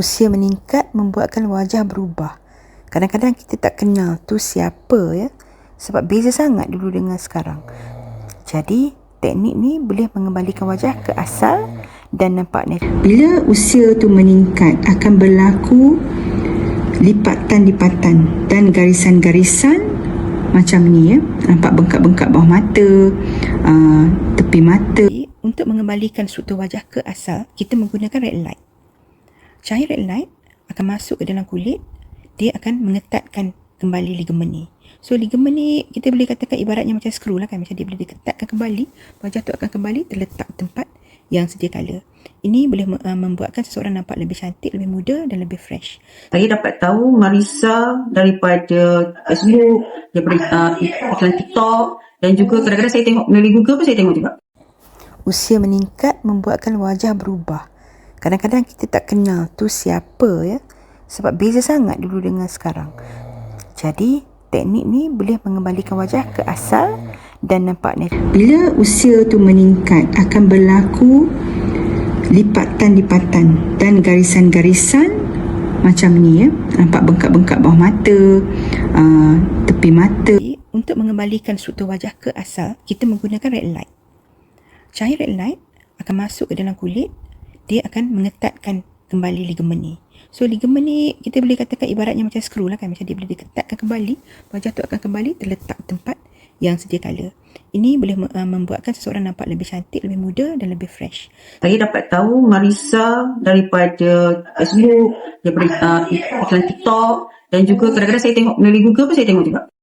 Usia meningkat membuatkan wajah berubah. Kadang-kadang kita tak kenal tu siapa ya. Sebab beza sangat dulu dengan sekarang. Jadi, teknik ni boleh mengembalikan wajah ke asal dan nampak natural. Bila usia tu meningkat akan berlaku lipatan-lipatan dan garisan-garisan macam ni ya. Nampak bengkak-bengkak bawah mata, uh, tepi mata. Untuk mengembalikan struktur wajah ke asal, kita menggunakan red light. Cahaya red light akan masuk ke dalam kulit, dia akan mengetatkan kembali ligamen ni. So ligamen ni kita boleh katakan ibaratnya macam skru lah kan. Macam dia boleh diketatkan kembali, wajah tu akan kembali terletak tempat yang sedia kala. Ini boleh uh, membuatkan seseorang nampak lebih cantik, lebih muda dan lebih fresh. Saya dapat tahu Marisa daripada Facebook, daripada uh, iklan TikTok dan juga kadang-kadang saya tengok melalui Google pun saya tengok juga. Usia meningkat membuatkan wajah berubah. Kadang-kadang kita tak kenal tu siapa ya. Sebab beza sangat dulu dengan sekarang. Jadi, teknik ni boleh mengembalikan wajah ke asal dan nampak natural. Bila usia tu meningkat akan berlaku lipatan-lipatan dan garisan-garisan macam ni ya. Nampak bengkak-bengkak bawah mata, uh, tepi mata. Untuk mengembalikan struktur wajah ke asal, kita menggunakan red light. Cahaya red light akan masuk ke dalam kulit, dia akan mengetatkan kembali ligamen ni. So ligamen ni kita boleh katakan ibaratnya macam skru lah kan. Macam dia boleh diketatkan kembali, wajah tu akan kembali terletak tempat yang sedia kala. Ini boleh uh, membuatkan seseorang nampak lebih cantik, lebih muda dan lebih fresh. Saya dapat tahu Marisa daripada Facebook, daripada uh, iklan TikTok dan juga kadang-kadang saya tengok melalui Google pun saya tengok juga.